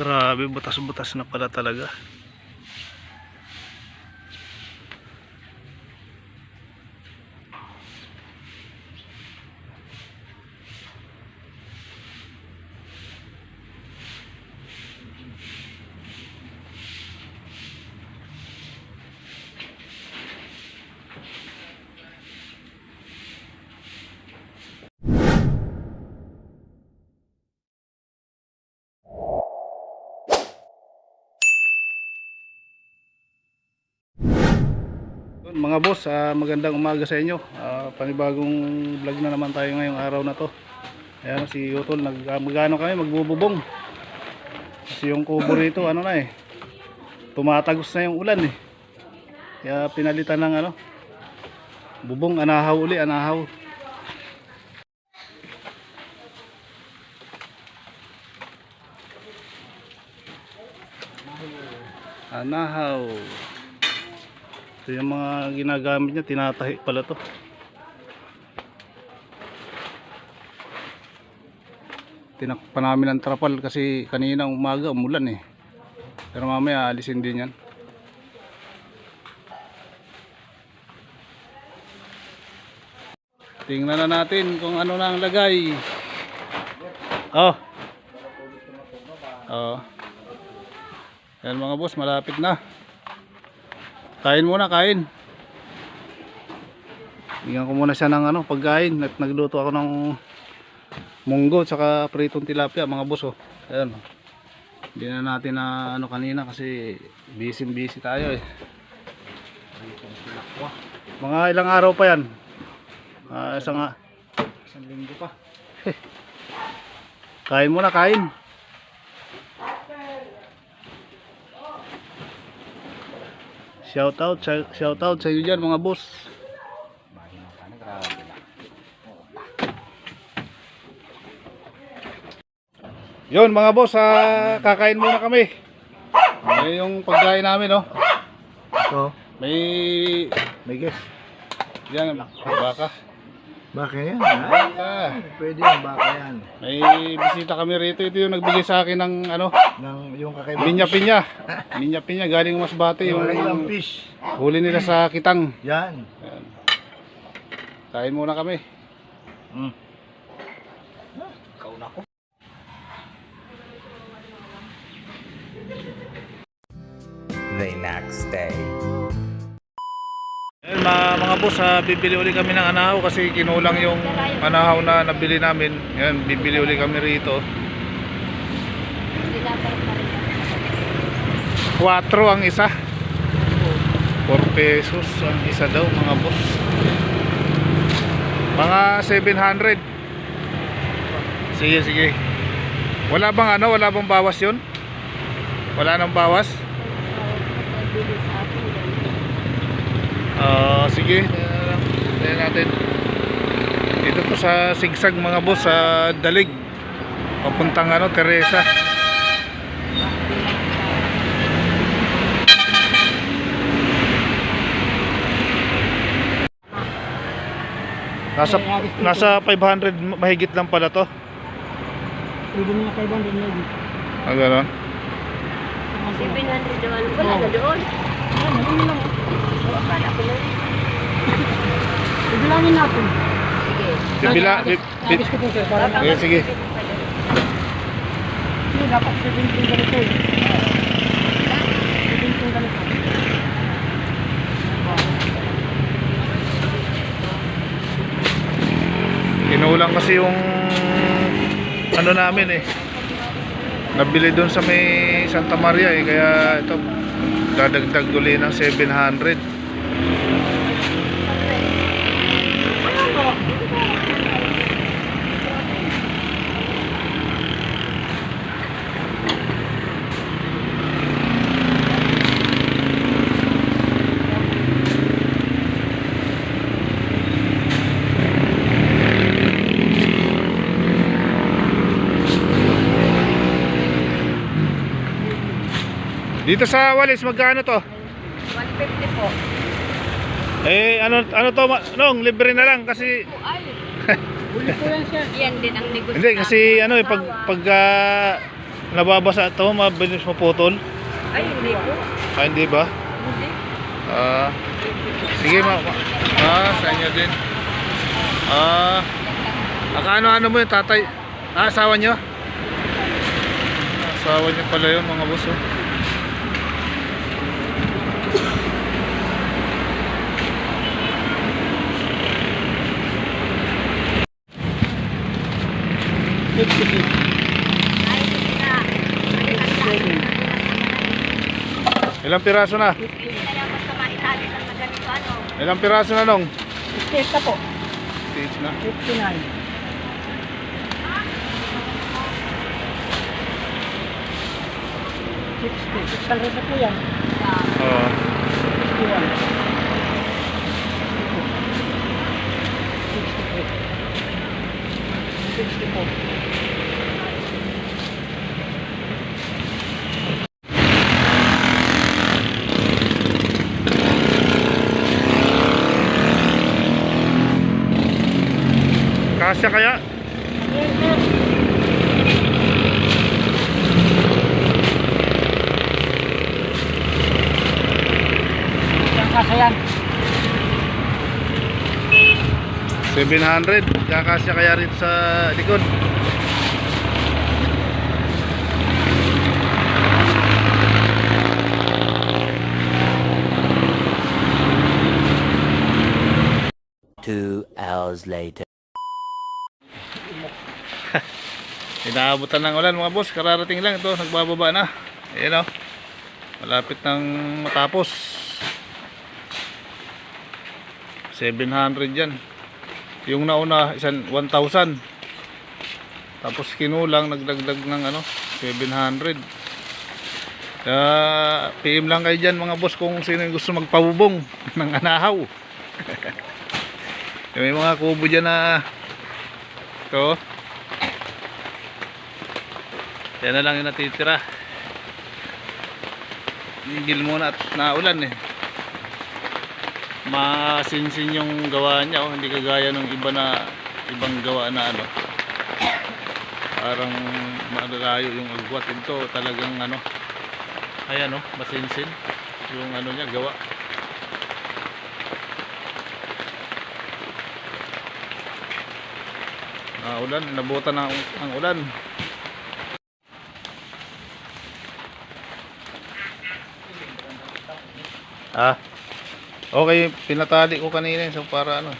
Grabe, butas-butas na pala talaga. Mga boss, ah, magandang umaga sa inyo. Ah, panibagong vlog na naman tayo ngayong araw na to. Ayan si Utol, nag, ah, magano kami, magbububong. Kasi yung kubo rito, ano na eh, tumatagos na yung ulan eh. Kaya pinalitan ng ano, bubong, anahaw uli, anahaw. Anahaw. Ito yung mga ginagamit niya, tinatahi pala to. Tinakpan namin ng trapal kasi kanina umaga umulan eh. Pero mamaya alisin din yan. Tingnan na natin kung ano na ang lagay. Oh. Oh. Yan mga boss, malapit na. Kain muna, kain. Bigyan ko muna siya ng ano, pagkain at nagluto ako ng munggo tsaka pritong tilapia mga boss oh. Ayan. oh. Hindi na natin na ano kanina kasi busy busy tayo eh. Mga ilang araw pa yan. Ah, isang isang linggo pa. kain muna, kain. Shout out, shout out sa iyo diyan mga boss. Yon mga boss, ah, kakain muna kami. May yung pagkain namin, no. Ito, May may guess. yan baka. Baka yan, ha? Baka. Pwede yan, baka yan. May bisita kami rito. Ito yung nagbigay sa akin ng ano, Nang, yung kakaiba. linya pinya. Linya pinya galing Masbate Yung yung fish. huli nila sa Kitang. Yan. Ayan. Kain muna kami. Mm. Ikaw na ko. the next day. Mga boss, ah, bibili uli kami ng anahaw kasi kinulang yung anahaw na nabili namin. Yan, bibili uli kami rito. 4 ang isa. 4 pesos ang isa daw mga boss. Mga 700. Sige, sige. Wala bang ano, wala bang bawas 'yon? Wala nang bawas? Ah, sige. Tingnan natin. Dito po sa sigsag mga boss sa Dalig. Papuntang ano, Teresa. Nasa nasa 500 mahigit lang pala to. Pwede mga 500 na yun. Ah, gano'n? 700 naman. Wala na doon. Ano, ano lang. Ibilangin natin. Sige. Bibila, bib, bib, ko po sir. Para na. sige, sige. Dapat 17 ganito eh. 17 ganito. Kinulang kasi yung ano namin eh. Nabili doon sa may Santa Maria eh. Kaya ito, dadagdag uli ng 700. Dito sa Walis, magkano to? 150 po. Eh, ano, ano to? Nong, libre na lang kasi... Ay, Huli po yan sir. yan din ang negosyo. Hindi, kasi ano eh, pag, pag ah, Nababasa ito, mabilis maputol. Ay, hindi po. Ah, hindi ba? Hindi. Ah, sige ma, ah, sa inyo din. Ah, ano ano mo yung tatay? Ah, asawa nyo? Asawa nyo pala yun mga boss oh. Ilang piraso na? Hindi na lang basta maitali ng ganito ano. Ilang piraso na nung? Testa po. Stage na. 59. 60. 600 na po yan. Oo. 61. 64. 64. Kasya kaya? Yan kasayan. 700. Kakasya kaya rito sa likod. Two hours later. Inaabutan ng ulan mga boss. Kararating lang ito. Nagbababa na. Ayan o. Malapit nang matapos. 700 yan. Yung nauna, isan 1,000. Tapos kinulang, nagdagdag ng ano, 700. Kaya PM lang kayo dyan mga boss kung sino yung gusto magpabubong ng anahaw. May mga kubo dyan na ito. Yan na lang yung natitira. Tigil muna at naulan eh. Masinsin yung gawa niya oh, hindi kagaya ng iba na ibang gawa na ano. Parang malalayo yung agwat ito talagang ano. Ayan oh, masinsin yung ano niya gawa. Ah, ulan, nabutan na ang, ang ulan. Ah. Okay, pinatali ko kanina so para ano.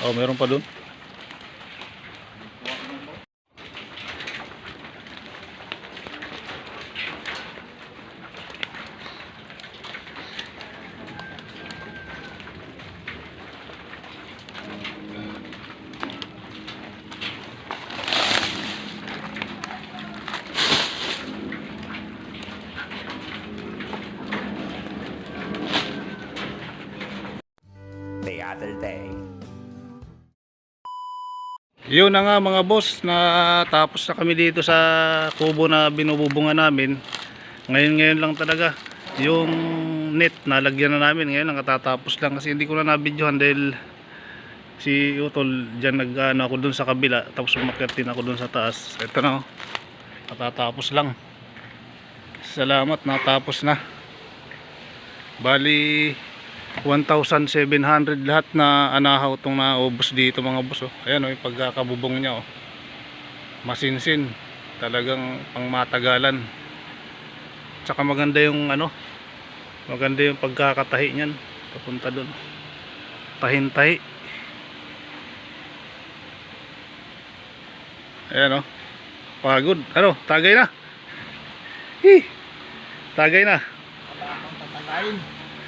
Oh, meron pa dun. The other day. Yun na nga mga boss, na tapos na kami dito sa kubo na binububungan namin. Ngayon ngayon lang talaga yung net nalagyan na namin ngayon lang katatapos lang kasi hindi ko na nabidyohan dahil si Utol dyan nag ano, ako dun sa kabila tapos umakyat din ako dun sa taas ito na oh. katatapos lang salamat natapos na bali 1,700 lahat na anahaw itong naubos dito mga boss oh. ayan oh, yung pagkakabubong niya oh. masinsin. Talagang pangmatagalan. Tsaka maganda yung ano maganda yung pagkakatahi niyan. Papunta doon tahin-tahi. Ayan oh. Pagod. Ano tagay na. Hi! tagay na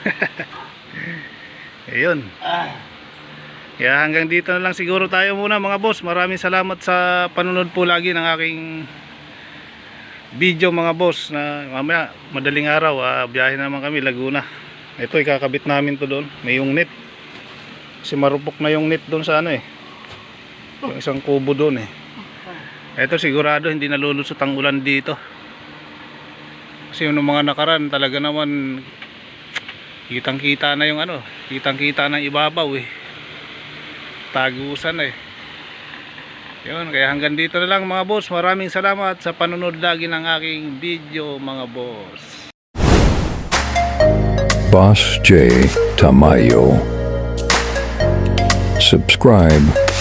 ayun kaya hanggang dito na lang siguro tayo muna mga boss maraming salamat sa panunod po lagi ng aking video mga boss na mamaya madaling araw ah, biyahe naman kami Laguna ito ikakabit namin to doon may yung net Kasi marupok na yung net doon sa ano eh. Yung isang kubo doon eh. Ito sigurado hindi nalulusot ang ulan dito. Kasi yung mga nakaraan talaga naman kitang kita na yung ano, kitang kita ng ibabaw eh. Tagusan eh. Yun, kaya hanggang dito na lang mga boss. Maraming salamat sa panunod lagi ng aking video mga boss. Boss J. Tamayo. Subscribe